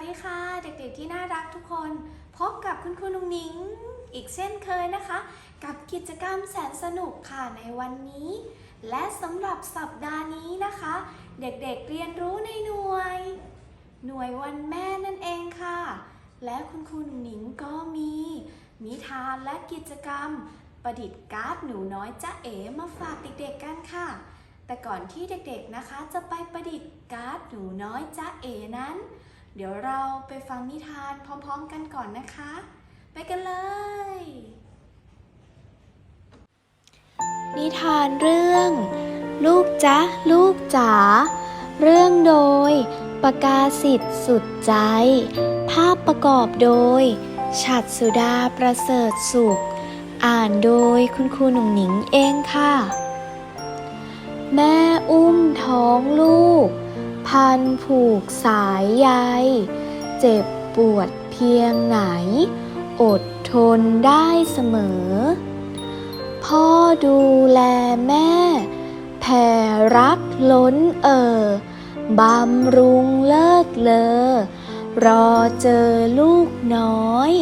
สวัสดีค่ะ เด็กๆที่น่ารักทุกคน พบกับคุณครูนุงนิง อีกเช่นเคยนะคะ กับกิจกรรมแสนสนุกค่ะในวันนี้ และสำหรับสัปดาห์นี้นะคะ เด็กๆเรียนรู้ในหน่วย หน่วยวันแม่นั่นเองค่ะ และคุณครูนุงนิงก็มีนิทานและกิจกรรม ประดิษฐ์การ์ดหนูน้อยจ้าเอ๋มาฝากเด็กๆกันค่ะ แต่ก่อนที่เด็กๆนะคะจะไปประดิษฐ์การ์ดหนูน้อยจ้าเอ๋นั้น เดี๋ยวเราไปฟังนิทานพร้อมๆกันก่อนนะคะ ไปกันเลย นิทานเรื่อง ลูกจ๊ะ ลูกจ๋า เรื่องโดยประกาศิทธิ์สุดใจ ภาพประกอบโดย ฉัดสุดาประเสริฐสุข อ่านโดยคุณครูหนุ่งหนิงเองค่ะ แม่อุ้มท้องลูก พันผูกสายใยเจ็บปวดเพียงไหน อดทนได้เสมอ พ่อดูแลแม่ แผ่รักล้นเอ่อบำรุงเลิศเลอ รอเจอลูกน้อย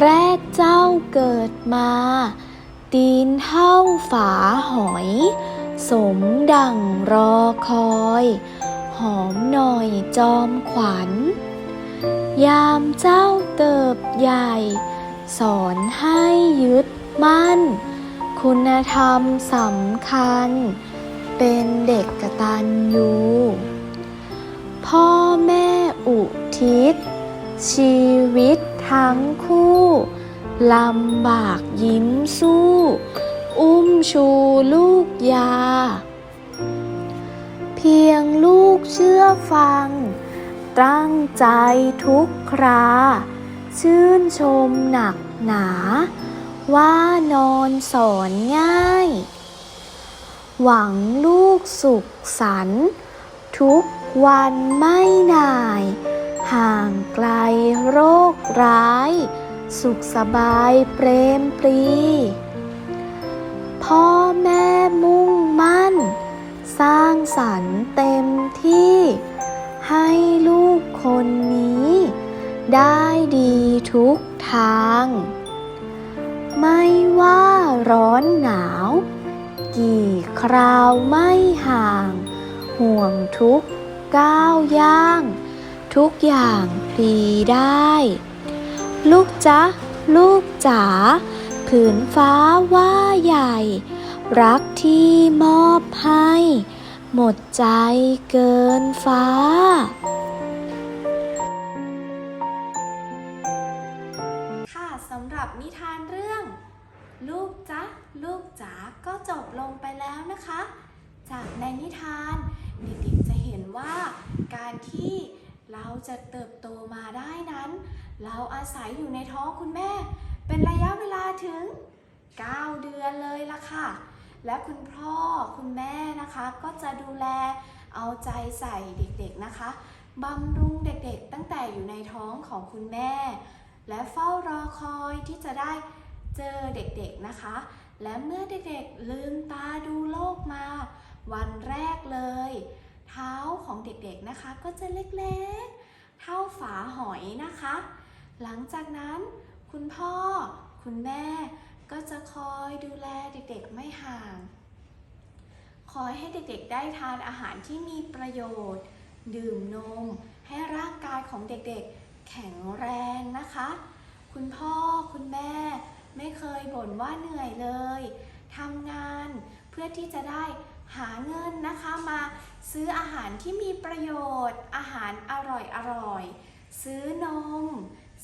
แรกเจ้าเกิดมา ตีนเท่าฝาหอย สมดังรอคอย หอมหน่อยจอมขวัญ ยามเจ้าเติบใหญ่ สอนให้ยึดมั่น คุณธรรมสำคัญ เป็นเด็กกตัญญูพ่อแม่อุทิศ ชีวิตทั้งคู่ลำบากยิ้มสู้ อุ้มชูลูกยา เพียงลูกเชื่อฟัง ตั้งใจทุกครา ชื่นชมหนักหนา ว่านอนสอนง่าย หวังลูกสุขสันต์ทุกวันไม่นาย ห่างไกลโรคร้าย สุขสบายเปรมปรี พ่อแม่มุ่งมั่น สรรค์เต็มที่ ให้ลูกคนนี้ ได้ดีทุกทาง ไม่ว่าร้อนหนาว กี่คราวไม่ห่าง ห่วงทุกก้าวย่าง ทุกอย่างพลีได้ ลูกจ๊ะ ลูกจ๋าผืนฟ้าว่าใหญ่ รักที่มอบให้ หมดใจเกินฟ้าค่ะสำหรับนิทานเรื่อง ลูกจ๊ะลูกจ๋าก็จบลงไปแล้วนะคะ จากในนิทานเด็กๆจะเห็นว่าการที่เราจะเติบโตมาได้นั้น เราอาศัยอยู่ในท้องคุณแม่ เป็นระยะเวลาถึง 9 เดือนเลยล่ะค่ะ และคุณพ่อคุณแม่นะคะ ก็จะดูแลเอาใจใส่เด็กๆนะคะบำรุงเด็กๆ ตั้งแต่อยู่ในท้องของคุณแม่ และเฝ้ารอคอยที่จะได้เจอเด็กๆนะคะ และเมื่อเด็กๆลืมตาดูโลกมา วันแรกเลย เท้าของเด็กๆนะคะ ก็จะเล็กๆ เท่าฝาหอยนะคะ หลังจากนั้นคุณพ่อ คุณแม่ ก็จะคอยดูแลเด็กๆไม่ห่าง คอยให้เด็กๆได้ทานอาหารที่มีประโยชน์ ดื่มนม ให้ร่างกายของเด็กๆแข็งแรงนะคะ คุณพ่อคุณแม่ไม่เคยบ่นว่าเหนื่อยเลยทำงานเพื่อที่จะได้หาเงินนะคะมาซื้ออาหารที่มีประโยชน์ อาหารอร่อยๆซื้อนม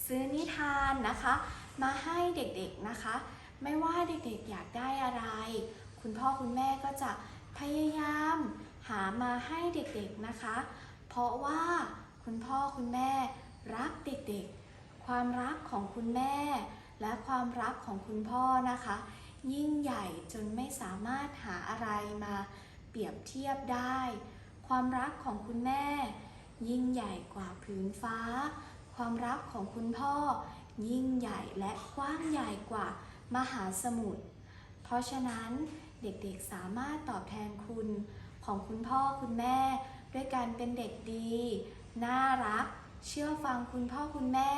ซื้อนิทานนะคะ มาให้เด็กๆนะคะ ไม่ว่าเด็กๆอยากได้อะไร คุณพ่อคุณแม่ก็จะพยายามหามาให้เด็กๆนะคะ เพราะว่าคุณพ่อคุณแม่รักเด็กๆ ความรักของคุณแม่ และความรักของคุณพ่อนะคะ ยิ่งใหญ่จนไม่สามารถหาอะไรมาเปรียบเทียบได้ ความรักของคุณแม่ ยิ่งใหญ่กว่าผืนฟ้า ความรักของคุณพ่อ ยิ่งใหญ่และกว้างใหญ่กว่า มหาสมุทร เพราะฉะนั้นเด็กๆสามารถตอบแทนคุณของคุณพ่อคุณแม่ ด้วยการเป็นเด็กดี น่ารัก เชื่อฟังคุณพ่อคุณแม่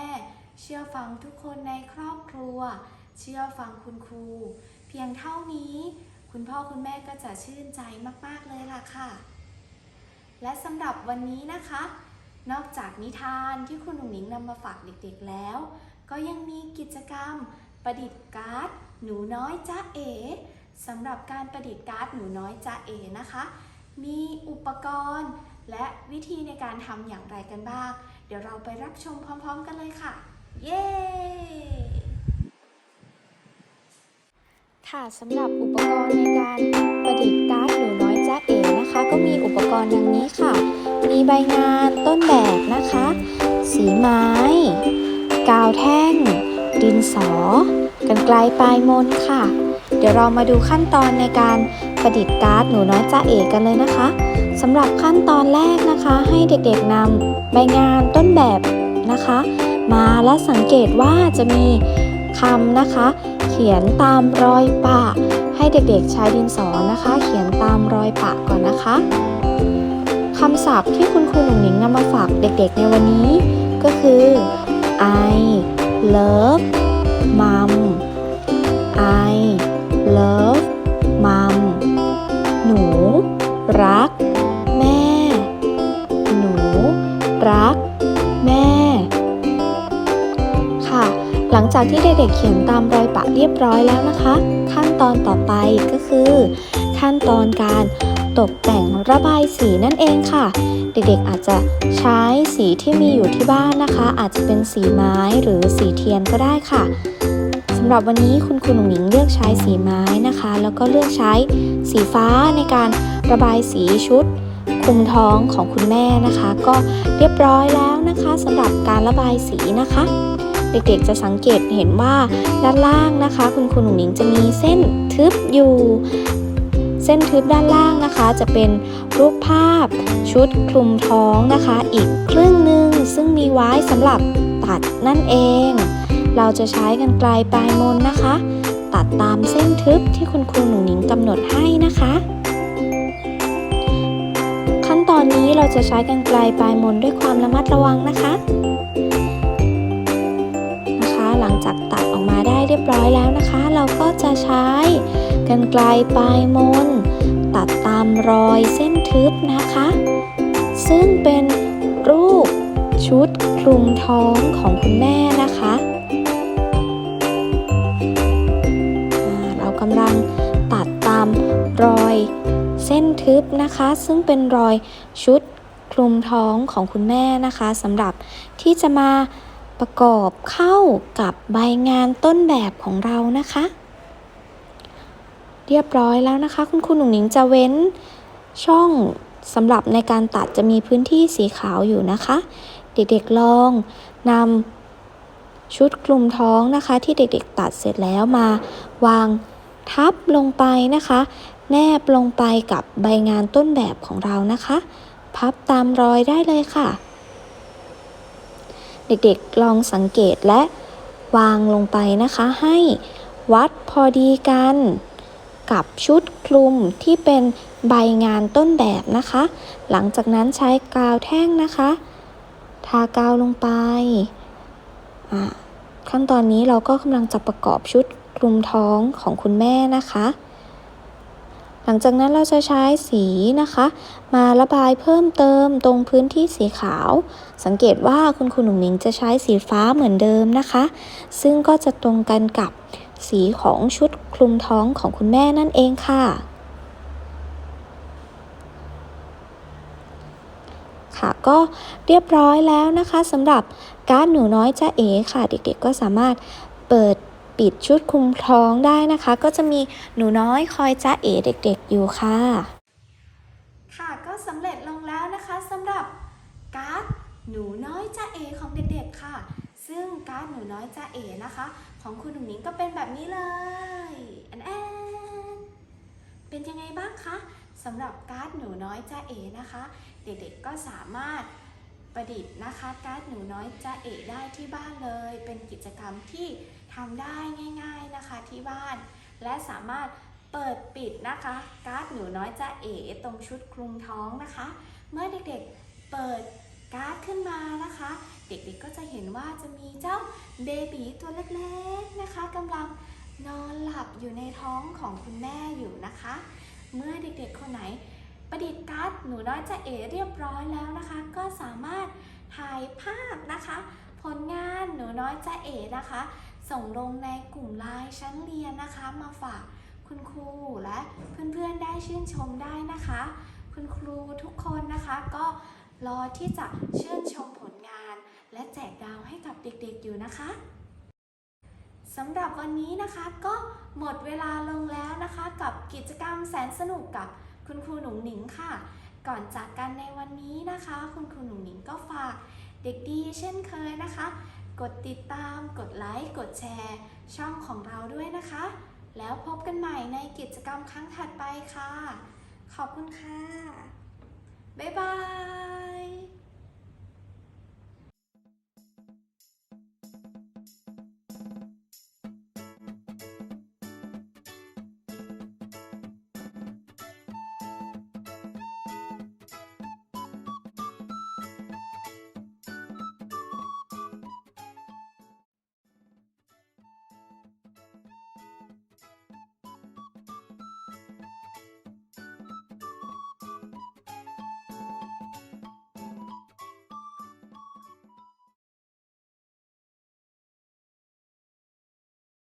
เชื่อฟังทุกคนในครอบครัว เชื่อฟังคุณครู เพียงเท่านี้ คุณพ่อคุณแม่ก็จะชื่นใจมากๆเลยล่ะค่ะ และสำหรับวันนี้นะคะ นอกจากนิทานที่คุณหนุ่งหนิงนำมาฝากเด็กๆแล้ว ก็ยังมีกิจกรรม ประดิษฐ์การ์ดหนูน้อยจ้าเอ๋สำหรับการประดิษฐ์การ์ดหนูน้อยจ้าเอ๋นะคะ มีอุปกรณ์และวิธีในการทำอย่างไรกันบ้าง เดี๋ยวเราไปรับชมพร้อมๆกันเลยค่ะ เย้ ค่ะสำหรับอุปกรณ์ในการประดิษฐ์การ์ดหนูน้อยจ้าเอ๋นะคะ ก็มีอุปกรณ์ดังนี้ค่ะ มีใบงานต้นแบบนะคะ สีไม้ กาวแท่ง ดินสอ กันไกลปลายมนค่ะ เดี๋ยวเรามาดูขั้นตอนในการประดิษฐ์การ์ดหนูน้อยจ้าเอ๋กันเลยนะคะสำหรับขั้นตอนแรกนะคะ ให้เด็กๆนำใบงานต้นแบบนะคะ มาและสังเกตว่าจะมีคำนะคะ เขียนตามรอยปะ ให้เด็กๆใช้ดินสอนะคะ เขียนตามรอยปะก่อนนะคะคำศัพท์ที่คุณครูหนุ่งหนิงนำมาฝากเด็กๆในวันนี้ ก็คือ I love mom I love mom หนู รัก แม่ หนู รัก แม่ ค่ะ หลังจากที่เด็กๆเขียนตามรอยปะเรียบร้อยแล้วนะคะ ขั้นตอนต่อไปก็คือ ขั้นตอนการ ตกแต่งระบายสีนั่นเองค่ะ เด็กๆอาจจะใช้สีที่มีอยู่ที่บ้านนะคะ อาจจะเป็นสีไม้หรือสีเทียนก็ได้ค่ะสำหรับวันนี้คุณครูหนุ่งหนิงเลือกใช้สีไม้นะคะ แล้วก็เลือกใช้สีฟ้าในการระบายสีชุดคลุมท้องของคุณแม่นะคะ ก็เรียบร้อยแล้วนะคะสำหรับการระบายสีนะคะ เด็กๆจะสังเกตเห็นว่าด้านล่างนะคะ คุณครูหนุ่งหนิงจะมีเส้นทึบอยู่ เส้นทึบด้านล่างนะคะ จะเป็นรูปภาพ ชุดคลุมท้องนะคะ อีกครึ่งหนึ่งซึ่งมีไว้สำหรับตัดนั่นเอง เราจะใช้กันไกลปลายมนนะคะ ตัดตามเส้นทึบที่คุณครูหนุ่งหนิงกำหนดให้นะคะ ขั้นตอนนี้เราจะใช้กันไกลปลายมนด้วยความระมัดระวังนะคะ นะคะ หลังจากตัดออกมาได้ รียบร้อยแล้วนะคะ เราก็จะใช้กันไกลปลายมน ตัดตามรอยเส้นทึบนะคะ ซึ่งเป็นรูปชุดคลุมท้องของคุณแม่นะคะเรากำลังตัดตามรอยเส้นทึบนะคะ ซึ่งเป็นรอยชุดคลุมท้องของคุณแม่นะคะสำหรับที่จะมา ประกอบเข้ากับใบงานต้นแบบของเรานะคะ เรียบร้อยแล้วนะคะ คุณครูหนุ่งหนิงจะเว้นช่องสำหรับในการตัดจะมีพื้นที่สีขาวอยู่นะคะ เด็กๆลองนำชุดคลุมท้องนะคะ ที่เด็กๆตัดเสร็จแล้วมาวางทับลงไปนะคะ แนบลงไปกับใบงานต้นแบบของเรานะคะ พับตามรอยได้เลยค่ะ เด็กๆลองสังเกตและวางลงไปนะคะให้วัดพอดีกัน กับชุดคลุมที่เป็นใบงานต้นแบบนะคะ หลังจากนั้นใช้กาวแท่งนะคะ ทากาวลงไปอ่าขั้นตอนนี้เราก็กำลังจะประกอบชุดคลุมท้องของคุณแม่นะคะ หลังจากนั้นเราจะใช้สีนะคะ มาระบายเพิ่มเติมตรงพื้นที่สีขาว สังเกตว่าคุณครูหนุ่มหนิงจะใช้สีฟ้าเหมือนเดิมนะคะ ซึ่งก็จะตรงกันกับสีของชุดคลุมท้องของคุณแม่นั่นเองค่ะ ค่ะก็เรียบร้อยแล้วนะคะสำหรับการดหนูน้อยจ้าเอ๋ค่ะ เด็กๆก็สามารถเปิด ปิดชุดคลุมท้องได้นะคะ ก็จะมีหนูน้อยคอยจ้าเอ๋เด็กๆอยู่ค่ะ ค่ะก็สำเร็จลงแล้วนะคะสำหรับการ์ดหนูน้อยจ้าเอของเด็กๆค่ะ ซึ่งการ์ดหนูน้อยจ้าเอนะคะ ของคุณหนุ่มนิงก็เป็นแบบนี้เลยแอนแอนเป็นยังไงบ้างคะสำหรับการ์ดหนูน้อยจ้าเอนะคะ เด็กๆก็สามารถประดิษฐ์นะคะ การ์ดหนูน้อยจ้าเอได้ที่บ้านเลย เป็นกิจกรรมที่ ทำได้ง่าย ๆนะคะที่บ้าน และสามารถเปิดปิดนะคะ การ์ดหนูน้อยจ้าเอ๋ตรงชุดคลุมท้องนะคะ เมื่อเด็กๆเปิดการ์ดขึ้นมานะคะ เด็กๆก็จะเห็นว่าจะมีเจ้าเบบีตัวเล็กๆนะคะกำลังนอนหลับอยู่ในท้องของคุณแม่อยู่นะคะ เมื่อเด็กๆคนไหนประดิษฐ์การ์ดหนูน้อยจะเอ๋เรียบร้อยแล้วนะคะ ก็สามารถถ่ายภาพนะคะ ผลงานหนูน้อยจะเอ๋นะคะ ส่งลงในกลุ่มไลน์ชั้นเรียนนะคะ มาฝากคุณครูและเพื่อนๆได้ชื่นชมได้นะคะ คุณครูทุกคนนะคะก็รอที่จะชื่นชมผลงาน และแจกดาวให้กับเด็กๆอยู่นะคะสำหรับวันนี้นะคะก็หมดเวลาลงแล้วนะคะ กับกิจกรรมแสนสนุกกับคุณครูหนุ่งหนิงค่ะ ก่อนจากกันในวันนี้นะคะ คุณครูหนุ่งหนิงก็ฝากเด็กดีเช่นเคยนะคะ กดติดตาม กดไลค์ กดแชร์ ช่องของเราด้วยนะคะ แล้วพบกันใหม่ในกิจกรรมครั้งถัดไปค่ะ ขอบคุณค่ะ บ๊ายบาย